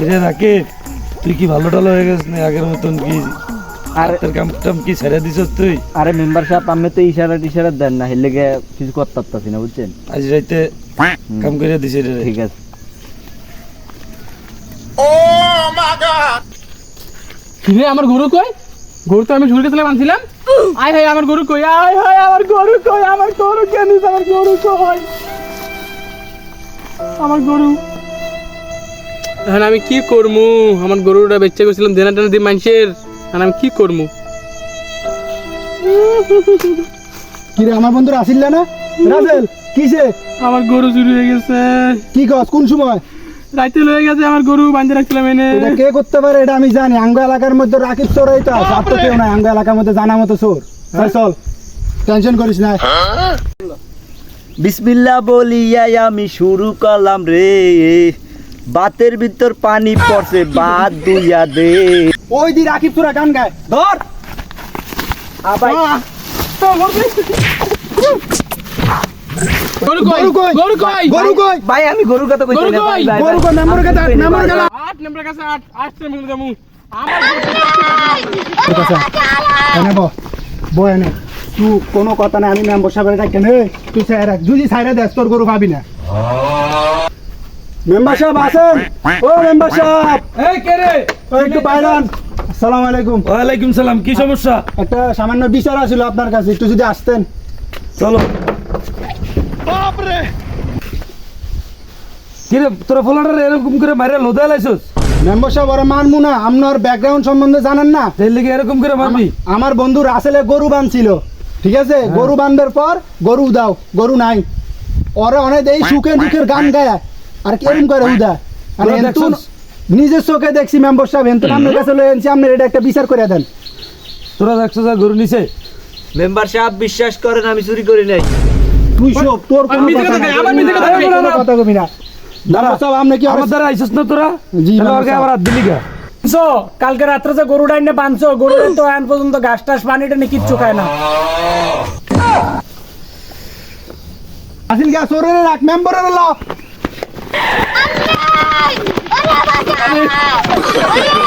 কিরে রাকে তুই কি ভালো টালো হয়ে গেছিস না আগের মতন কি? আর তোর কাম টাম কি ছেড়ে দিছস তুই? আরে মেম্বার সাহেব আপনি তো ইশারা টিশারা দেন না হেলে গে কিছু করতে পারতাছি না বুঝছেন? আজ রাইতে কাম করে দিছি রে। ঠিক আছে। কিরে আমার গরু কই? গরু তো আমি ঝুলকে তুলে বাঁধছিলাম আয় হায় আমার গরু কই? আয় হায় আমার গরু কই? আমার গরু কেন আমার গরু কই? আমার গরু এখন আমি কি করমু? আমার গরুটা বেচে গেছিলাম দেনা টেনা দিয়ে মানুষের। এখন আমি কি করমু? কিরে আমার বন্ধুরা আসিল না? রাজেল কিসে? আমার গরু চুরি হয়ে গেছে। কি কস কোন সময়? রাইতে লয়ে গেছে আমার গরু বাঁধে রাখছিলাম এনে। এটা কে করতে পারে এটা আমি জানি। আঙ্গ এলাকার মধ্যে রাকিব চোর এই তো আর তো কেউ নাই আঙ্গ এলাকার মধ্যে জানা মতো চোর। চল, চল। টেনশন করিস না। বিসমিল্লাহ বলিয়া আমি শুরু করলাম রে। বাতের ভিতর পানি পড়ছে বাদ দুইয়া দে। ওই দি রাকিব চোরা গান গায় ধর। আবার গরু কই? গরু কই? গরু কই? গরু কই? ভাই আমি গরুর কথা কইছি গরু না, ভাই, কই? ভাই, গরু কই? মেম্বার কাছে মেম্বার গেল আট নম্বর কাছে আট আট নম্বর যামু আমার ঠিক এনে বো বো এনে। তুই কোনো কথা নাই আমি মেম্বার সাহেবের নে। তুই সাইরা রাখ যদি সাইরা দেস তোর গরু পাবি না। মেম্বার সাহেব আছেন ও মেম্বার সাহেব এই কে রে? একটু বাইরান। আসসালামু আলাইকুম। ওয়ালাইকুম সালাম কি সমস্যা? একটা সামান্য বিচার আছিল আপনার কাছে একটু যদি আসতেন। চলো। কিরে তোরা ফলাটা এরকম করে মারে লোদা লাইছস? মেম্বার সাহেব ওরা মানবো না আপনার ব্যাকগ্রাউন্ড সম্বন্ধে জানেন না? তাই লেগে এরকম করে মারবি? আমার বন্ধু রাসেলে গরু বানছিল ঠিক আছে? গরু বানবার পর গরু দাও গরু নাই। ওরা অনেক এই সুখে দুঃখের গান গায়। আর কেরম করে উদা? আর তোরা এন্তু নিজের চোখে দেখছি মেম্বার সাহেব। এন্তু আপনার কাছে লয়ে আনছি আপনার এটা একটা বিচার করে দেন। তোরা দেখছ যা গরু নিছে? মেম্বার সাহেব বিশ্বাস করেন আমি চুরি করি নাই। তুই সব তোর কোনো কথা নাই। কই, মিথ্যে কথা কই। কথা কবি না। মেম্বার সাহেব আপনি কি আমার দ্বারা আইসস না তোরা? জি, সাহেব। আবার দিলি গা সো কালকে রাত্রে যে গরু ডাইনে বাঁধছো গরু তো এখন পর্যন্ত ঘাস টাস পানি টানি কিচ্ছু খায় না। আসিল গা সরে রাখ মেম্বারের ল। ไม่ได้